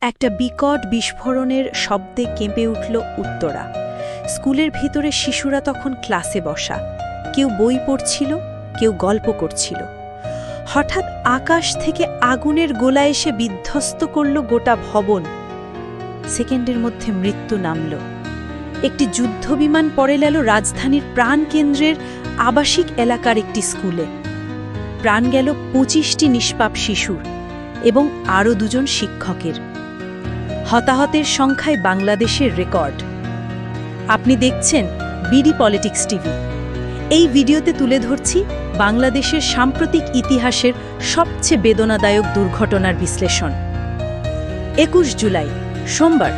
একটা বিকট বিস্ফোরণের শব্দে কেঁপে উঠল উত্তরা। স্কুলের ভিতরে শিশুরা তখন ক্লাসে বসা। কেউ বই পড়ছিল, কেউ গল্প করছিল। হঠাৎ আকাশ থেকে আগুনের গোলা এসে বিধ্বস্ত করল গোটা ভবন। সেকেন্ডের মধ্যে মৃত্যু নামল। একটি যুদ্ধবিমান পরে গেল রাজধানীর প্রাণকেন্দ্রের আবাসিক এলাকার একটি স্কুলে। প্রাণ গেল পঁচিশটি নিষ্পাপ শিশুর এবং আরও দুজন শিক্ষকের। হতাহতের সংখ্যায় বাংলাদেশের রেকর্ড। আপনি দেখছেন বিডি পলিটিক্স টিভি। এই ভিডিওতে তুলে ধরছি বাংলাদেশের সাম্প্রতিক ইতিহাসের সবচেয়ে বেদনাদায়ক দুর্ঘটনার বিশ্লেষণ। একুশ জুলাই, সোমবার,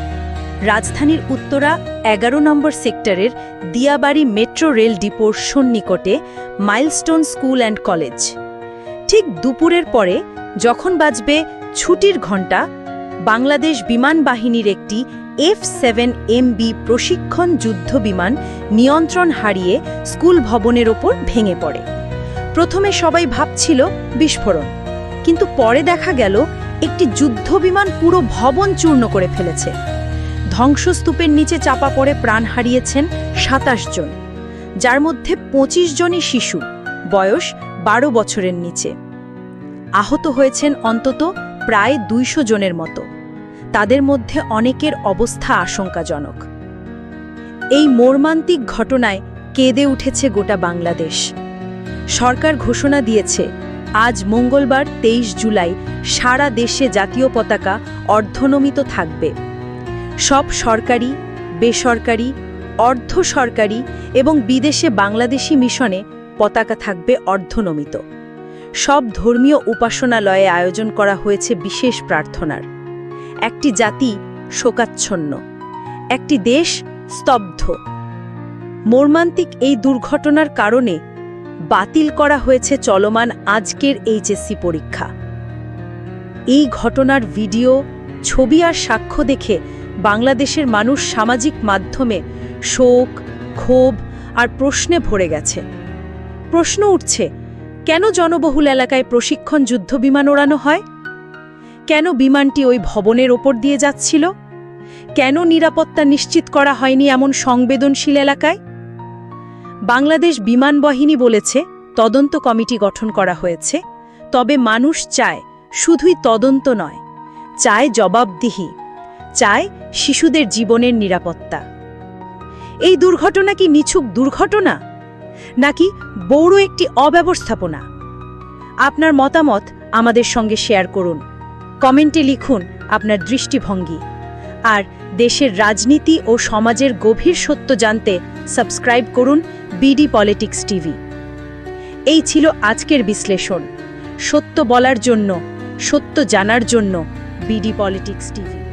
রাজধানীর উত্তরা এগারো নম্বর সেক্টরের দিয়াবাড়ি মেট্রো রেল ডিপোর সন্নিকটে মাইলস্টোন স্কুল অ্যান্ড কলেজ। ঠিক দুপুরের পরে যখন বাজবে ছুটির ঘণ্টা বাংলাদেশ বিমান বাহিনীর একটি এফ সেভেন এমবি প্রশিক্ষণ যুদ্ধ বিমান নিয়ন্ত্রণ হারিয়ে স্কুল ভবনের ওপর ভেঙে পড়ে। প্রথমে সবাই ভাবছিল, বিস্ফোরণ। কিন্তু পরে দেখা গেল, একটি যুদ্ধ বিমান পুরো ভবন চূর্ণ করে ফেলেছে। ধ্বংসস্তূপের নিচে চাপা পড়ে প্রাণ হারিয়েছেন সাতাশ জন, যার মধ্যে ২৫ জনই শিশু, বয়স বারো বছরের নিচে। আহত হয়েছেন অন্তত প্রায় দুইশো জনের মতো। তাদের মধ্যে অনেকের অবস্থা আশঙ্কাজনক। এই মর্মান্তিক ঘটনায় কেঁদে উঠেছে গোটা বাংলাদেশ। সরকার ঘোষণা দিয়েছে, আজ মঙ্গলবার তেইশ জুলাই সারা দেশে জাতীয় পতাকা অর্ধনমিত থাকবে। সব সরকারি, বেসরকারি অর্ধ সরকারি এবং বিদেশে বাংলাদেশি মিশনে পতাকা থাকবে অর্ধনমিত। সব ধর্মীয় উপাসনালয়ে আয়োজন করা হয়েছে বিশেষ প্রার্থনার। একটি জাতি শোকাচ্ছন্ন, একটি দেশ স্তব্ধ। মর্মান্তিক এই দুর্ঘটনার কারণে বাতিল করা হয়েছে চলমান আজকের এইচএসসি পরীক্ষা। এই ঘটনার ভিডিও, ছবি আর সাক্ষ্য দেখে বাংলাদেশের মানুষ সামাজিক মাধ্যমে শোক, ক্ষোভ আর প্রশ্নে ভরে গেছে। প্রশ্ন উঠছে কেন জনবহুল এলাকায় প্রশিক্ষণ যুদ্ধ বিমান ওড়ানো হয়? কেন বিমানটি ওই ভবনের ওপর দিয়ে যাচ্ছিল? কেন নিরাপত্তা নিশ্চিত করা হয়নি এমন সংবেদনশীল এলাকায়? বাংলাদেশ বিমান বাহিনী বলেছে, তদন্ত কমিটি গঠন করা হয়েছে, তবে মানুষ চায় শুধুই তদন্ত নয়, চায় জবাবদিহি, চায় শিশুদের জীবনের নিরাপত্তা। এই দুর্ঘটনা কি নিছুক দুর্ঘটনা? নাকি বড় একটি অব্যবস্থাপনা? আপনার মতামত আমাদের সঙ্গে শেয়ার করুন। কমেন্টে লিখুন আপনার দৃষ্টিভঙ্গি। আর দেশের রাজনীতি ও সমাজের গভীর সত্য জানতে সাবস্ক্রাইব করুন বিডি পলিটিক্স টিভি। এই ছিল আজকের বিশ্লেষণ। সত্য বলার জন্য, সত্য জানার জন্য বিডি পলিটিক্স টিভি।